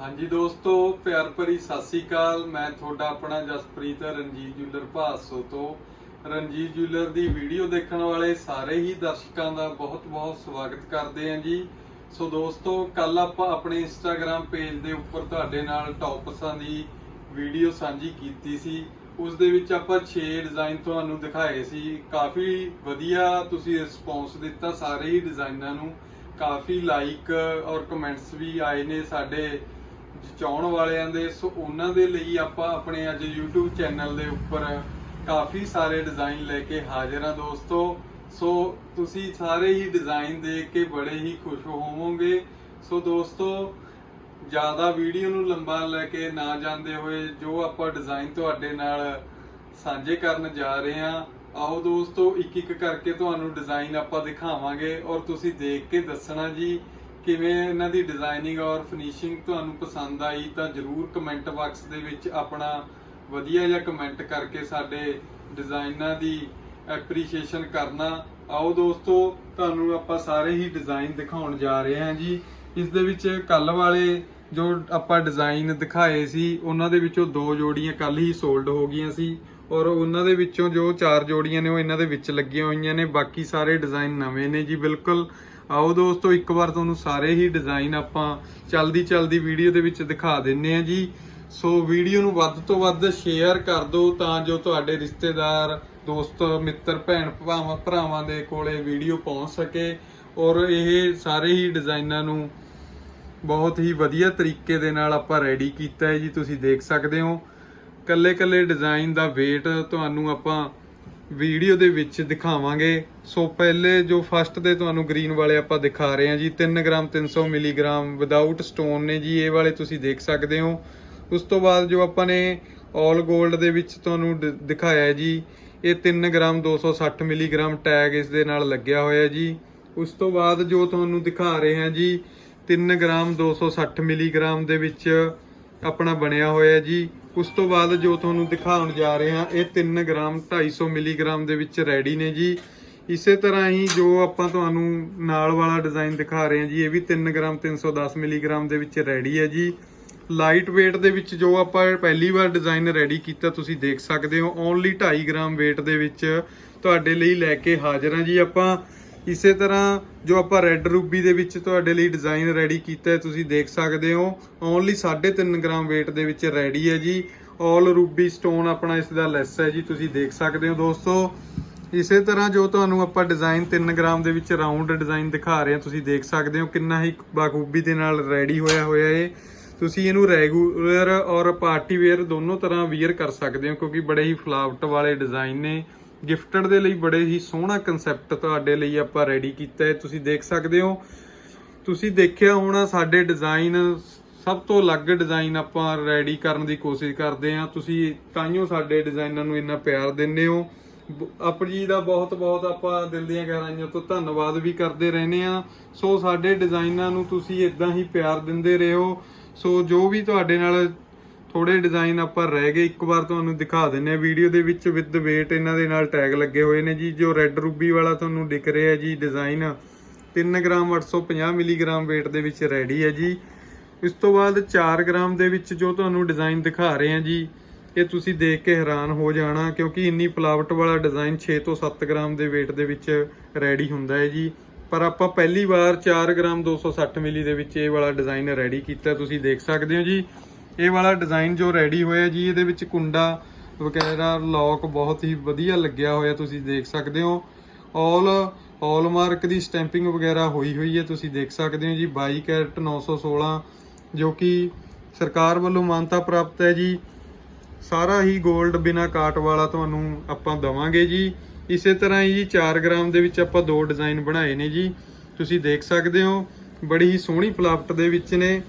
ਹਾਂਜੀ ਦੋਸਤੋ, ਪਿਆਰ ਭਰੀ ਸਤਿ ਸ੍ਰੀ ਅਕਾਲ। ਮੈਂ ਤੁਹਾਡਾ ਆਪਣਾ ਜਸਪ੍ਰੀਤ ਰਣਜੀਤ ਜੁਲਰ ਭਾਸੋ ਤੋਂ। ਰਣਜੀਤ ਜੁਲਰ ਦੀ ਵੀਡੀਓ ਦੇਖਣ ਵਾਲੇ ਸਾਰੇ ਹੀ ਦਰਸ਼ਕਾਂ ਦਾ ਬਹੁਤ-ਬਹੁਤ ਸਵਾਗਤ ਕਰਦੇ ਹਾਂ ਜੀ। ਸੋ ਦੋਸਤੋ ਕੱਲ ਆਪਾਂ ਆਪਣੇ ਇੰਸਟਾਗ੍ਰam ਪੇਜ ਦੇ ਉੱਪਰ ਤੁਹਾਡੇ ਨਾਲ ਟੌਪਸਾਂ ਦੀ ਵੀਡੀਓ ਸਾਂਝੀ ਕੀਤੀ ਸੀ। ਉਸ ਦੇ ਵਿੱਚ ਆਪਾਂ 6 ਡਿਜ਼ਾਈਨ ਤੁਹਾਨੂੰ ਦਿਖਾਏ ਸੀ। ਕਾਫੀ ਵਧੀਆ ਤੁਸੀਂ ਰਿਸਪੌਂਸ ਦਿੱਤਾ ਸਾਰੇ ਹੀ ਡਿਜ਼ਾਈਨਾਂ ਨੂੰ। ਕਾਫੀ ਲਾਈਕ ਔਰ ਕਮੈਂਟਸ ਵੀ ਆਏ ਨੇ ਸਾਡੇ ਜਚਾਉਣ ਵਾਲਿਆਂ ਦੇ, ਸੋ ਉਹਨਾਂ ਦੇ ਲਈ ਆਪਾਂ ਆਪਣੇ ਅੱਜ YouTube ਚੈਨਲ ਦੇ ਉੱਪਰ ਕਾਫੀ ਸਾਰੇ ਡਿਜ਼ਾਈਨ ਲੈ ਕੇ ਹਾਜ਼ਰ ਹਾਂ ਦੋਸਤੋ। ਸੋ ਤੁਸੀਂ ਸਾਰੇ ਹੀ ਡਿਜ਼ਾਈਨ ਦੇਖ ਕੇ ਬੜੇ ਹੀ ਖੁਸ਼ ਹੋਵੋਗੇ। ਸੋ ਦੋਸਤੋ, ਜ਼ਿਆਦਾ ਵੀਡੀਓ ਨੂੰ ਲੰਬਾ ਲੈ ਕੇ ਨਾ ਜਾਂਦੇ ਹੋਏ ਜੋ ਆਪਾਂ ਡਿਜ਼ਾਈਨ ਤੁਹਾਡੇ ਨਾਲ ਸਾਂਝੇ ਕਰਨ ਜਾ ਰਹੇ ਹਾਂ, ਆਓ ਦੋਸਤੋ ਇੱਕ ਇੱਕ ਕਰਕੇ ਤੁਹਾਨੂੰ ਡਿਜ਼ਾਈਨ ਆਪਾਂ ਦਿਖਾਵਾਂਗੇ ਔਰ ਤੁਸੀਂ ਦੇਖ ਕੇ ਦੱਸਣਾ ਜੀ। ਕਿਵੇਂ ਇਹਨਾਂ ਦੀ ਡਿਜ਼ਾਈਨਿੰਗ ਔਰ ਫਿਨਿਸ਼ਿੰਗ ਤੁਹਾਨੂੰ ਪਸੰਦ ਆਈ, ਤਾਂ ਜਰੂਰ ਕਮੈਂਟ ਬਾਕਸ ਦੇ ਵਿੱਚ ਆਪਣਾ ਵਧੀਆ ਜਿਹਾ ਕਮੈਂਟ ਕਰਕੇ ਸਾਡੇ ਡਿਜ਼ਾਈਨਾਂ ਦੀ ਐਪਰੀਸ਼ੀਏਸ਼ਨ ਕਰਨਾ। ਆਓ ਦੋਸਤੋ, ਤੁਹਾਨੂੰ ਆਪਾਂ ਸਾਰੇ ਹੀ ਡਿਜ਼ਾਈਨ ਦਿਖਾਉਣ ਜਾ ਰਹੇ ਹਾਂ ਜੀ। ਇਸ ਦੇ ਵਿੱਚ ਕੱਲ ਵਾਲੇ ਜੋ ਆਪਾਂ ਡਿਜ਼ਾਈਨ ਦਿਖਾਏ ਸੀ, ਉਹਨਾਂ ਦੇ ਵਿੱਚੋਂ ਦੋ ਜੋੜੀਆਂ ਕੱਲ ਹੀ ਸੋਲਡ ਹੋ ਗਈਆਂ ਸੀ ਔਰ ਉਹਨਾਂ ਦੇ ਵਿੱਚੋਂ ਜੋ ਚਾਰ ਜੋੜੀਆਂ ਨੇ, ਉਹ ਇਹਨਾਂ ਦੇ ਵਿੱਚ ਲੱਗੀਆਂ ਹੋਈਆਂ ਨੇ। ਬਾਕੀ ਸਾਰੇ ਡਿਜ਼ਾਈਨ ਨਵੇਂ ਨੇ ਜੀ, ਬਿਲਕੁਲ। ਆਓ ਦੋਸਤੋ, ਇੱਕ ਵਾਰ ਤੁਹਾਨੂੰ ਸਾਰੇ ਹੀ ਡਿਜ਼ਾਈਨ ਆਪਾਂ ਚਲਦੀ ਚਲਦੀ ਵੀਡੀਓ ਦੇ ਵਿੱਚ ਦਿਖਾ ਦਿੰਨੇ ਆ ਜੀ। ਸੋ ਵੀਡੀਓ ਨੂੰ ਵੱਧ ਤੋਂ ਵੱਧ ਸ਼ੇਅਰ ਕਰ ਦਿਓ ਤਾਂ ਜੋ ਤੁਹਾਡੇ ਰਿਸ਼ਤੇਦਾਰ, ਦੋਸਤ, ਮਿੱਤਰ, ਭੈਣ ਭਰਾਵਾਂ ਭਰਾਵਾਂ ਦੇ ਕੋਲੇ ਵੀਡੀਓ ਪਹੁੰਚ ਸਕੇ ਔਰ ਇਹ ਸਾਰੇ ਹੀ ਡਿਜ਼ਾਈਨਾਂ ਨੂੰ ਬਹੁਤ ਹੀ ਵਧੀਆ ਤਰੀਕੇ ਦੇ ਨਾਲ ਆਪਾਂ ਰੈਡੀ ਕੀਤਾ ਹੈ ਜੀ, ਤੁਸੀਂ ਦੇਖ ਸਕਦੇ ਹੋ। ਕੱਲੇ ਕੱਲੇ ਡਿਜ਼ਾਈਨ ਦਾ weight ਤੁਹਾਨੂੰ ਆਪਾਂ ਵੀਡੀਓ ਦੇ ਵਿੱਚ ਦਿਖਾਵਾਂਗੇ। ਸੋ ਪਹਿਲੇ ਜੋ ਫਸਟ ਦੇ ਤੁਹਾਨੂੰ ਗ੍ਰੀਨ ਵਾਲੇ ਆਪਾਂ ਦਿਖਾ ਰਹੇ ਹਾਂ ਜੀ 3 ਗ੍ਰਾਮ 300 ਮਿਲੀਗ੍ਰਾਮ ਵਿਦਆਊਟ ਸਟੋਨ ਨੇ ਜੀ, ਇਹ ਵਾਲੇ ਤੁਸੀਂ ਦੇਖ ਸਕਦੇ ਹੋ। ਉਸ ਤੋਂ ਬਾਅਦ ਜੋ ਆਪਾਂ ਨੇ 올 골ਡ ਦੇ ਵਿੱਚ ਤੁਹਾਨੂੰ ਦਿਖਾਇਆ ਹੈ ਜੀ, ਇਹ 3 ਗ੍ਰਾਮ 260 ਮਿਲੀਗ੍ਰਾਮ ਟੈਗ ਇਸ ਦੇ ਨਾਲ ਲੱਗਿਆ ਹੋਇਆ ਜੀ। ਉਸ ਤੋਂ ਬਾਅਦ ਜੋ ਤੁਹਾਨੂੰ ਦਿਖਾ ਰਹੇ ਹਾਂ ਜੀ 3 ਗ੍ਰਾਮ 260 ਮਿਲੀਗ੍ਰਾਮ ਦੇ ਵਿੱਚ ਆਪਣਾ ਬਣਿਆ ਹੋਇਆ ਜੀ। ਉਸ ਤੋਂ ਬਾਅਦ ਜੋ ਤੁਹਾਨੂੰ ਦਿਖਾਉਣ ਜਾ ਰਹੇ ਹਾਂ, ਇਹ 3 ਗ੍ਰਾਮ 250 ਮਿਲੀਗ੍ਰਾਮ ਦੇ ਵਿੱਚ ਰੈਡੀ ਨੇ ਜੀ। ਇਸੇ ਤਰ੍ਹਾਂ ਹੀ ਜੋ ਆਪਾਂ ਤੁਹਾਨੂੰ ਨਾਲ ਵਾਲਾ ਡਿਜ਼ਾਈਨ ਦਿਖਾ ਰਹੇ ਹਾਂ ਜੀ, ਇਹ ਵੀ 3 ਗ੍ਰਾਮ 310 ਮਿਲੀਗ੍ਰਾਮ ਦੇ ਵਿੱਚ ਰੈਡੀ ਹੈ ਜੀ। ਲਾਈਟ weight ਦੇ ਵਿੱਚ ਜੋ ਆਪਾਂ ਪਹਿਲੀ ਵਾਰ ਡਿਜ਼ਾਈਨ ਰੈਡੀ ਕੀਤਾ, ਤੁਸੀਂ ਦੇਖ ਸਕਦੇ ਹੋ। ਓਨਲੀ 2.5 ਗ੍ਰਾਮ weight ਦੇ ਵਿੱਚ ਤੁਹਾਡੇ ਲਈ ਲੈ ਕੇ ਹਾਜ਼ਰ ਹਾਂ ਜੀ ਆਪਾਂ। ਇਸੇ ਤਰ੍ਹਾਂ ਜੋ ਆਪਾਂ ਰੈੱਡ ਰੂਬੀ ਦੇ ਵਿੱਚ ਤੁਹਾਡੇ ਲਈ ਡਿਜ਼ਾਈਨ ਰੈਡੀ ਕੀਤਾ ਹੈ, ਤੁਸੀਂ ਦੇਖ ਸਕਦੇ ਹੋ। ਓਨਲੀ 3.5 ਗ੍ਰਾਮ weight ਦੇ ਵਿੱਚ ਰੈਡੀ ਹੈ ਜੀ। 올 ਰੂਬੀ ਸਟੋਨ ਆਪਣਾ ਇਸ ਦਾ ਲੈਸ ਹੈ ਜੀ, ਤੁਸੀਂ ਦੇਖ ਸਕਦੇ ਹੋ ਦੋਸਤੋ। ਇਸੇ ਤਰ੍ਹਾਂ ਜੋ ਤੁਹਾਨੂੰ ਆਪਾਂ ਡਿਜ਼ਾਈਨ 3 ਗ੍ਰਾਮ ਦੇ ਵਿੱਚ ਰਾਉਂਡ ਡਿਜ਼ਾਈਨ ਦਿਖਾ ਰਹੇ ਹਾਂ, ਤੁਸੀਂ ਦੇਖ ਸਕਦੇ ਹੋ ਕਿੰਨਾ ਹੀ ਬਾਖੂਬੀ ਦੇ ਨਾਲ ਰੈਡੀ ਹੋਇਆ ਹੋਇਆ ਏ ਤੁਸੀਂ ਇਹਨੂੰ ਰੈਗੂਲਰ ਔਰ ਪਾਰਟੀ ਵੇਅਰ ਦੋਨੋਂ ਤਰ੍ਹਾਂ ਵੀਅਰ ਕਰ ਸਕਦੇ ਹੋ, ਕਿਉਂਕਿ ਬੜੇ ਹੀ ਫਲਾਵਟ ਵਾਲੇ ਡਿਜ਼ਾਈਨ ਨੇ। ਗਿਫਟਡ ਦੇ ਲਈ ਬੜੇ ਹੀ ਸੋਹਣਾ ਕਨਸੈਪਟ ਤੁਹਾਡੇ ਲਈ ਆਪਾਂ ਰੈਡੀ ਕੀਤਾ ਹੈ। ਤੁਸੀਂ ਦੇਖ ਸਕਦੇ ਹੋ। ਤੁਸੀਂ ਦੇਖਿਆ ਹੋਣਾ ਸਾਡੇ ਡਿਜ਼ਾਈਨ ਸਭ ਤੋਂ ਅਲੱਗ ਡਿਜ਼ਾਈਨ ਆਪਾਂ ਰੈਡੀ ਕਰਨ ਦੀ ਕੋਸ਼ਿਸ਼ ਕਰਦੇ ਹਾਂ। ਤੁਸੀਂ ਤਾਈਓ ਸਾਡੇ ਡਿਜ਼ਾਈਨਾਂ ਨੂੰ ਇੰਨਾ ਪਿਆਰ ਦਿੰਦੇ ਹੋ। ਬ- ਆਪ ਜੀ ਦਾ ਬਹੁਤ ਬਹੁਤ ਆਪਾਂ ਦਿਲ ਦੀਆਂ ਗਹਿਰਾਈਆਂ ਤੋਂ ਧੰਨਵਾਦ ਵੀ ਕਰਦੇ ਰਹਿੰਦੇ ਆ ਸੋ ਸਾਡੇ ਡਿਜ਼ਾਈਨਾਂ ਨੂੰ ਤੁਸੀਂ ਇਦਾਂ ਹੀ ਪਿਆਰ ਦਿੰਦੇ ਰਹੋ। ਸੋ ਜੋ ਵੀ ਤੁਹਾਡੇ ਨਾਲ ਥੋੜੇ ਡਿਜ਼ਾਈਨ ਆਪਾਂ ਰਹਿ ਗਏ, ਇੱਕ ਵਾਰ ਤੁਹਾਨੂੰ ਦਿਖਾ ਦਿੰਨੇ ਆ ਵੀਡੀਓ ਦੇ ਵਿੱਚ ਵਿਦ weight ਇਹਨਾਂ ਦੇ ਨਾਲ ਟੈਗ ਲੱਗੇ ਹੋਏ ਨੇ ਜੀ, ਜੋ ਰੈੱਡ ਰੂਬੀ ਵਾਲਾ ਤੁਹਾਨੂੰ ਦਿਖ ਰਿਹਾ ਜੀ ਡਿਜ਼ਾਈਨ 3 ਗ੍ਰਾਮ 850 ਮਿਲੀਗ੍ਰਾਮ weight ਦੇ ਵਿੱਚ ਰੈਡੀ ਹੈ ਜੀ। ਇਸ ਤੋਂ ਬਾਅਦ 4 ਗ੍ਰਾਮ ਦੇ ਵਿੱਚ ਜੋ ਤੁਹਾਨੂੰ ਡਿਜ਼ਾਈਨ ਦਿਖਾ ਰਹੇ ਹਾਂ ਜੀ, ਇਹ ਤੁਸੀਂ ਦੇਖ ਕੇ ਹੈਰਾਨ ਹੋ ਜਾਣਾ, ਕਿਉਂਕਿ ਇੰਨੀ ਪਲਾਵਟ ਵਾਲਾ ਡਿਜ਼ਾਈਨ 6 ਤੋਂ 7 ਗ੍ਰਾਮ ਦੇ weight ਦੇ ਵਿੱਚ ਰੈਡੀ ਹੁੰਦਾ ਹੈ ਜੀ। ਪਰ ਆਪਾਂ ਪਹਿਲੀ ਵਾਰ 4 ਗ੍ਰਾਮ 260 ਮਿਲੀ ਦੇ ਵਿੱਚ ਇਹ ਵਾਲਾ ਡਿਜ਼ਾਈਨ ਰੈਡੀ ਕੀਤਾ, ਤੁਸੀਂ ਦੇਖ ਸਕਦੇ ਹੋ ਜੀ। ਇਹ ਵਾਲਾ ਡਿਜ਼ਾਈਨ ਜੋ ਰੈਡੀ ਹੋਇਆ ਜੀ, ਇਹਦੇ ਵਿੱਚ ਕੁੰਡਾ ਵਗੈਰਾ ਲੌਕ ਬਹੁਤ ਹੀ ਵਧੀਆ ਲੱਗਿਆ ਹੋਇਆ ਤੁਸੀਂ ਦੇਖ ਸਕਦੇ ਹੋ। ਆਲ ਹਾਲਮਾਰਕ ਦੀ ਸਟੈਂਪਿੰਗ ਵਗੈਰਾ ਹੋਈ ਹੋਈ ਹੈ, ਤੁਸੀਂ ਦੇਖ ਸਕਦੇ ਹੋ ਜੀ। 22 ਕੈਰਟ 916 ਜੋ ਕਿ ਸਰਕਾਰ ਵੱਲੋਂ ਮਾਨਤਾ ਪ੍ਰਾਪਤ ਹੈ ਜੀ। ਸਾਰਾ ਹੀ 골ਡ ਬਿਨਾ ਕਾਟ ਵਾਲਾ ਤੁਹਾਨੂੰ ਆਪਾਂ ਦਵਾਂਗੇ ਜੀ। ਇਸੇ ਤਰ੍ਹਾਂ ਹੀ ਜੀ 4 ਗ੍ਰਾਮ ਦੇ ਵਿੱਚ ਆਪਾਂ ਦੋ ਡਿਜ਼ਾਈਨ ਬਣਾਏ ਨੇ ਜੀ। ਤੁਸੀਂ ਦੇਖ ਸਕਦੇ ਹੋ, ਬੜੀ ਹੀ ਸੋਹਣੀ ਪਲਾਪਟ ਦੇ ਵਿੱਚ ਨੇ।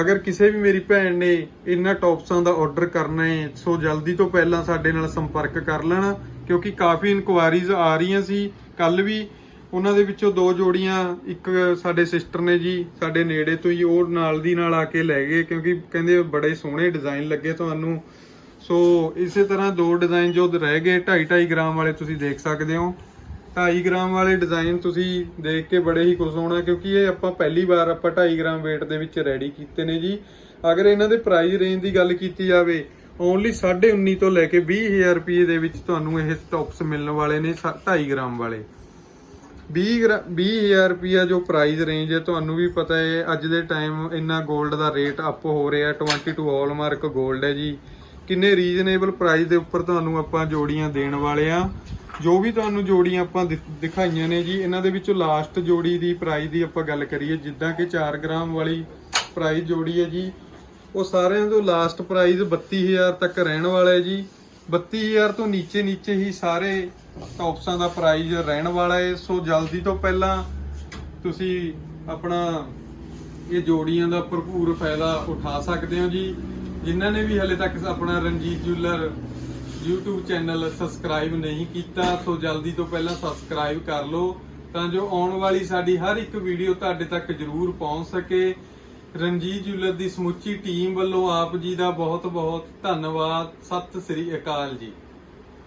ਅਗਰ ਕਿਸੇ ਵੀ ਮੇਰੀ ਭੈਣ ਨੇ ਇਹਨਾਂ ਟੌਪਸਾਂ ਦਾ ਆਰਡਰ ਕਰਨਾ ਹੈ, ਸੋ ਜਲਦੀ ਤੋਂ ਪਹਿਲਾਂ ਸਾਡੇ ਨਾਲ ਸੰਪਰਕ ਕਰ ਲੈਣਾ, ਕਿਉਂਕਿ ਕਾਫੀ ਇਨਕੁਆਇਰੀਜ਼ ਆ ਰਹੀਆਂ ਸੀ। ਕੱਲ ਵੀ ਉਹਨਾਂ ਦੇ ਵਿੱਚੋਂ ਦੋ ਜੋੜੀਆਂ, ਇੱਕ ਸਾਡੇ ਸਿਸਟਰ ਨੇ ਜੀ, ਸਾਡੇ ਨੇੜੇ ਤੋਂ ਹੀ, ਉਹ ਨਾਲ ਦੀ ਨਾਲ ਆ ਕੇ ਲੈ ਗਏ, ਕਿਉਂਕਿ ਕਹਿੰਦੇ ਬੜੇ ਸੋਹਣੇ ਡਿਜ਼ਾਈਨ ਲੱਗੇ ਤੁਹਾਨੂੰ। ਸੋ ਇਸੇ ਤਰ੍ਹਾਂ ਦੋ ਡਿਜ਼ਾਈਨ ਜੋ ਰਹਿ ਗਏ 2.5 2.5 ਗ੍ਰਾਮ ਵਾਲੇ ਤੁਸੀਂ ਦੇਖ ਸਕਦੇ ਹੋ। 2.5 ਗ੍ਰਾਮ ਵਾਲੇ ਡਿਜ਼ਾਈਨ ਤੁਸੀਂ ਦੇਖ ਕੇ ਬੜੇ ਹੀ ਖੁਸ਼ ਹੋਣਾ, ਕਿਉਂਕਿ ਇਹ ਆਪਾਂ ਪਹਿਲੀ ਵਾਰ ਆਪਾਂ 2.5 ਗ੍ਰਾਮ weight ਦੇ ਵਿੱਚ ਰੈਡੀ ਕੀਤੇ ਨੇ ਜੀ। ਅਗਰ ਇਹਨਾਂ ਦੇ ਪ੍ਰਾਈਸ ਰੇਂਜ ਦੀ ਗੱਲ ਕੀਤੀ ਜਾਵੇ ਓਨਲੀ 19.5 ਤੋਂ ਲੈ ਕੇ 20000 ਰੁਪਏ ਦੇ ਵਿੱਚ ਤੁਹਾਨੂੰ ਇਹ ਸਟਾਪਸ ਮਿਲਣ ਵਾਲੇ ਨੇ 2.5 ਗ੍ਰਾਮ ਵਾਲੇ। 20 ਗ੍ਰਾ- 20000 ਰੁਪਿਆ ਜੋ ਪ੍ਰਾਈਸ ਰੇਂਜ ਹੈ, ਤੁਹਾਨੂੰ ਵੀ ਪਤਾ ਹੈ, ਅੱਜ ਦੇ ਟਾਈਮ ਇੰਨਾ 골ਡ ਦਾ ਰੇਟ ਅਪ ਹੋ ਰਿਹਾ 22 ਹਾਲਮਾਰਕ 골ਡ ਹੈ ਜੀ। ਕਿੰਨੇ ਰੀਜ਼ਨੇਬਲ ਪ੍ਰਾਈਸ ਦੇ ਉੱਪਰ ਤੁਹਾਨੂੰ ਆਪਾਂ ਜੋੜੀਆਂ ਦੇਣ ਵਾਲੇ ਆ ਜੋ ਵੀ ਤੁਹਾਨੂੰ ਜੋੜੀਆਂ ਆਪਾਂ ਦਿਖਾਈਆਂ ਨੇ ਜੀ, ਇਹਨਾਂ ਦੇ ਵਿੱਚੋਂ ਲਾਸਟ ਜੋੜੀ ਦੀ ਪ੍ਰਾਈਸ ਦੀ ਆਪਾਂ ਗੱਲ ਕਰੀਏ, ਜਿੱਦਾਂ ਕਿ 4 ਗ੍ਰਾਮ ਵਾਲੀ ਪ੍ਰਾਈਸ ਜੋੜੀ ਹੈ ਜੀ, ਉਹ ਸਾਰਿਆਂ ਤੋਂ ਲਾਸਟ ਪ੍ਰਾਈਸ 32000 ਤੱਕ ਰਹਿਣ ਵਾਲਾ ਹੈ ਜੀ। 32000 ਤੋਂ ਨੀਚੇ ਨੀਚੇ ਹੀ ਸਾਰੇ ਟੌਪਸਾਂ ਦਾ ਪ੍ਰਾਈਸ ਰਹਿਣ ਵਾਲਾ ਹੈ। ਸੋ ਜਲਦੀ ਤੋਂ ਪਹਿਲਾਂ ਤੁਸੀਂ ਆਪਣਾ ਇਹ ਜੋੜੀਆਂ ਦਾ ਭਰਪੂਰ ਫਾਇਦਾ ਉਠਾ ਸਕਦੇ ਹੋ ਜੀ। ਜਿਨ੍ਹਾਂ ਨੇ ਵੀ ਹਲੇ ਤੱਕ ਆਪਣਾ Ranjit jeweller YouTube channel subscribe ਨਹੀਂ ਕੀਤਾ, ਸੋ ਜਲਦੀ ਤੋਂ ਪਹਿਲਾਂ ਸਬਸਕ੍ਰਾਈਬ ਕਰ ਲਓ, ਤਾਂ ਜੋ ਆਉਣ ਵਾਲੀ ਸਾਡੀ ਹਰ ਇੱਕ ਵੀਡੀਓ ਤੁਹਾਡੇ ਤੱਕ ਜ਼ਰੂਰ ਪਹੁੰਚ ਸਕੇ। ਰਣਜੀਤ ਜੁਲਰ ਦੀ ਸਮੁੱਚੀ ਟੀਮ ਵੱਲੋਂ ਆਪ ਜੀ ਦਾ ਬਹੁਤ ਬਹੁਤ ਧੰਨਵਾਦ। ਸਤਿ ਸ੍ਰੀ ਅਕਾਲ ਜੀ।